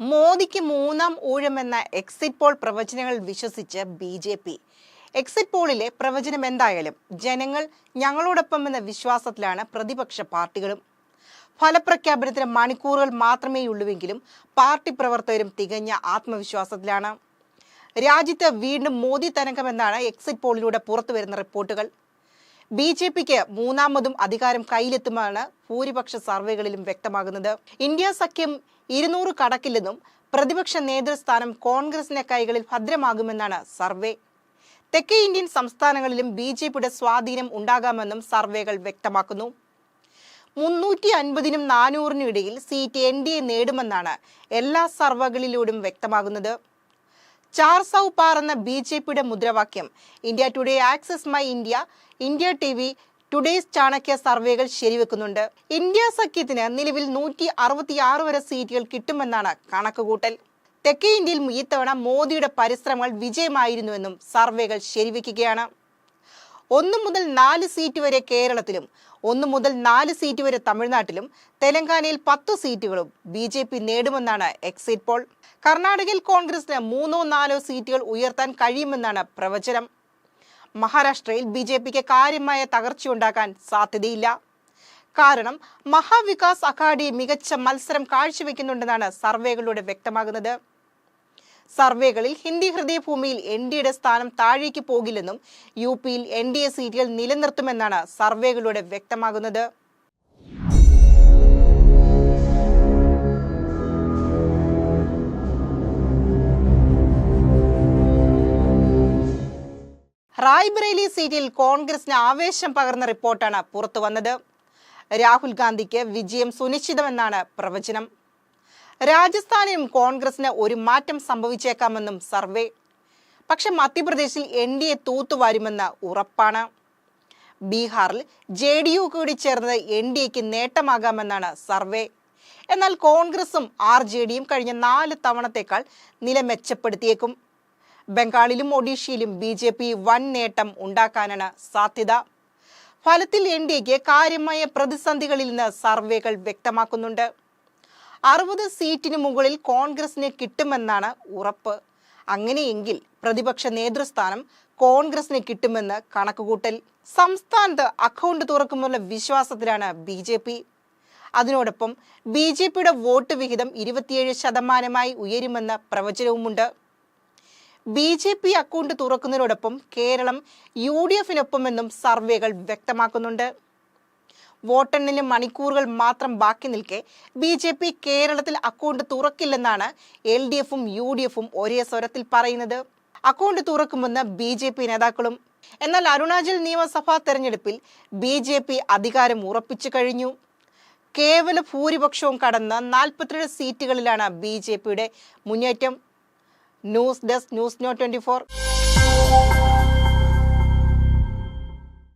മോദിക്ക് മൂന്നാം ഊഴമെന്ന exit poll പ്രവചനങ്ങൾ വിശ്വസിച്ച് ബി ജെ പി. എക്സിറ്റ് പോളിലെ പ്രവചനം എന്തായാലും ജനങ്ങൾ ഞങ്ങളോടൊപ്പം എന്ന വിശ്വാസത്തിലാണ് പ്രതിപക്ഷ പാർട്ടികളും. ഫലപ്രഖ്യാപനത്തിന് മണിക്കൂറുകൾ മാത്രമേയുള്ളൂവെങ്കിലും പാർട്ടി പ്രവർത്തകരും തികഞ്ഞ ആത്മവിശ്വാസത്തിലാണ്. രാജ്യത്ത് വീണ്ടും മോദി തരംഗമെന്നാണ് എക്സിറ്റ് പോളിലൂടെ പുറത്തുവരുന്ന റിപ്പോർട്ടുകൾ. ബി ജെ പിക്ക് മൂന്നാമതും അധികാരം കയ്യിലെത്തുമെന്നാണ് ഭൂരിപക്ഷ സർവേകളിലും വ്യക്തമാകുന്നത്. ഇന്ത്യ സഖ്യം ഇരുന്നൂറ് കടക്കില്ലെന്നും പ്രതിപക്ഷ നേതൃസ്ഥാനം കോൺഗ്രസിന്റെ കൈകളിൽ ഭദ്രമാകുമെന്നാണ് സർവേ. തെക്കേ ഇന്ത്യൻ സംസ്ഥാനങ്ങളിലും ബി ജെ പിയുടെ സ്വാധീനം ഉണ്ടാകാമെന്നും സർവേകൾ വ്യക്തമാക്കുന്നു. മുന്നൂറ്റി അൻപതിനും നാനൂറിനും ഇടയിൽ സീറ്റ് എൻ ഡി എ നേടുമെന്നാണ് എല്ലാ സർവേകളിലൂടെയും വ്യക്തമാകുന്നത്. ചാർ സൗ പാർ എന്ന ബി ജെ പിയുടെ മുദ്രാവാക്യം. India Today Axis My India India T V Today's Chanakya സർവേകൾ ശരിവെക്കുന്നുണ്ട്. ഇന്ത്യ സഖ്യത്തിന് നിലവിൽ നൂറ്റി അറുപത്തിയാറ് വരെ സീറ്റുകൾ കിട്ടുമെന്നാണ് കണക്കുകൂട്ടൽ. തെക്കേ ഇന്ത്യയിൽ ഇത്തവണ മോദിയുടെ പരിശ്രമങ്ങൾ വിജയമായിരുന്നുവെന്നും സർവേകൾ ശരിവെക്കുകയാണ്. ഒന്നു മുതൽ നാല് സീറ്റ് വരെ കേരളത്തിലും ഒന്ന് മുതൽ നാല് സീറ്റ് വരെ തമിഴ്നാട്ടിലും തെലങ്കാനയിൽ പത്ത് സീറ്റുകളും ബി ജെ പി നേടുമെന്നാണ് എക്സിറ്റ് പോൾ. കർണാടകയിൽ കോൺഗ്രസിന് മൂന്നോ നാലോ സീറ്റുകൾ ഉയർത്താൻ കഴിയുമെന്നാണ് പ്രവചനം. മഹാരാഷ്ട്രയിൽ ബി ജെ പിക്ക് കാര്യമായ തകർച്ചയുണ്ടാക്കാൻ സാധ്യതയില്ല. കാരണം മഹാവികാസ് അഘാഡി മികച്ച മത്സരം കാഴ്ചവെക്കുന്നുണ്ടെന്നാണ് സർവേകളിലൂടെ വ്യക്തമാകുന്നത്. സർവേകളിൽ ഹിന്ദി ഹൃദയഭൂമിയിൽ എൻ ഡിയുടെ സ്ഥാനം താഴേക്ക് പോകില്ലെന്നും യു പിയിൽ എൻ ഡി എ സീറ്റുകൾ നിലനിർത്തുമെന്നാണ് സർവേകളിലൂടെ വ്യക്തമാകുന്നത്. റായ്ബറേലി സീറ്റിൽ കോൺഗ്രസിന് ആവേശം പകർന്ന റിപ്പോർട്ടാണ് പുറത്തു വന്നത് രാഹുൽ ഗാന്ധിക്ക് വിജയം സുനിശ്ചിതമെന്നാണ് പ്രവചനം. രാജസ്ഥാനിലും കോൺഗ്രസിന് ഒരു മാറ്റം സംഭവിച്ചേക്കാമെന്നും സർവേ. പക്ഷെ മധ്യപ്രദേശിൽ എൻ ഡി എ തൂത്തുവാരുമെന്ന് ഉറപ്പാണ്. ബീഹാറിൽ ജെ ഡി യു കൂടി ചേർന്നത് എൻ ഡി എക്ക് നേട്ടമാകാമെന്നാണ് സർവേ. എന്നാൽ കോൺഗ്രസും ആർ ജെ ഡിയും കഴിഞ്ഞ നാല് തവണത്തേക്കാൾ നില മെച്ചപ്പെടുത്തിയേക്കും ബംഗാളിലും ഒഡീഷയിലും ബി ജെ പി വൻ നേട്ടം ഉണ്ടാക്കാനാണ് സാധ്യത. ഫലത്തിൽ എൻ ഡി എക്ക് കാര്യമായ പ്രതിസന്ധികളിൽ നിന്ന് സർവേകൾ വ്യക്തമാക്കുന്നുണ്ട്. അറുപത് സീറ്റിന് മുകളിൽ കോൺഗ്രസിന് കിട്ടുമെന്നാണ് ഉറപ്പ്. അങ്ങനെയെങ്കിൽ പ്രതിപക്ഷ നേതൃസ്ഥാനം കോൺഗ്രസിന് കിട്ടുമെന്ന് കണക്കുകൂട്ടൽ. സംസ്ഥാനത്ത് അക്കൗണ്ട് തുറക്കുമെന്നുള്ള വിശ്വാസത്തിലാണ് ബി ജെ പി. അതിനോടൊപ്പം ബി ജെ പിയുടെ വോട്ട് വിഹിതം ഇരുപത്തിയേഴ് ശതമാനമായി ഉയരുമെന്ന പ്രവചനവുമുണ്ട്. ബി ജെ പി അക്കൗണ്ട് തുറക്കുന്നതിനോടൊപ്പം കേരളം യു ഡി എഫിനൊപ്പമെന്നും സർവേകൾ വ്യക്തമാക്കുന്നുണ്ട്. വോട്ടെണ്ണിന് മണിക്കൂറുകൾ മാത്രം ബാക്കി നിൽക്കെ ബി ജെ പി കേരളത്തിൽ അക്കൗണ്ട് തുറക്കില്ലെന്നാണ് എൽ ഡി എഫും യു ഡി എഫും ഒരേ സ്വരത്തിൽ പറയുന്നത്. അക്കൗണ്ട് തുറക്കുമെന്ന് ബി ജെ പി നേതാക്കളും. എന്നാൽ അരുണാചൽ നിയമസഭാ തെരഞ്ഞെടുപ്പിൽ ബി ജെ പി അധികാരം ഉറപ്പിച്ചു കഴിഞ്ഞു. കേവല ഭൂരിപക്ഷവും കടന്ന് നാൽപ്പത്തിരണ്ട് സീറ്റുകളിലാണ് ബി ജെ പിയുടെ മുന്നേറ്റം. News desk news no twenty four.